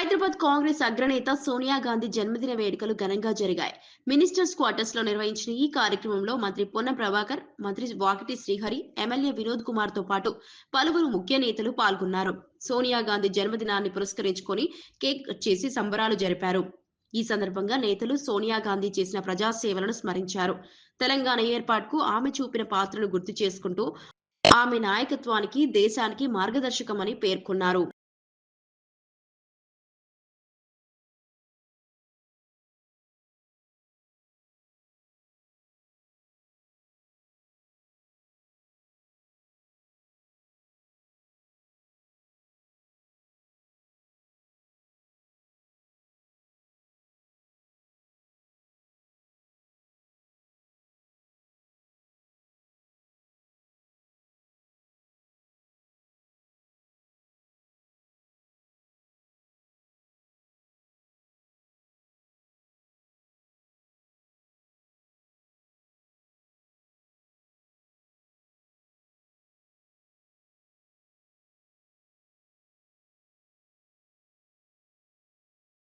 హైదరాబాద్ కాంగ్రెస్ అగ్రనేత సోనియా గాంధీ జన్మదిన వేడుకలు ఘనంగా జరిగాయి. మినిస్టర్స్ క్వార్టర్స్లో నిర్వహించిన ఈ కార్యక్రమంలో మంత్రి పొన్న ప్రభాకర్ మంత్రి వాకిటి శ్రీహరి ఎమ్మెల్యే వినోద్ కుమార్తో పాటు పలువురు ముఖ్య నేతలు పాల్గొన్నారు. సోనియా గాంధీ జన్మదినాన్ని పురస్కరించుకొని కేక్ చేసి సంబరాలు జరిపారు. ఈ సందర్భంగా నేతలు సోనియా గాంధీ చేసిన ప్రజాసేవలను స్మరించారు. తెలంగాణ ఏర్పాటుకు ఆమె చూపిన పాత్రను గుర్తు చేసుకుంటూ ఆమె నాయకత్వానికి దేశానికి మార్గదర్శకమని పేర్కొన్నారు.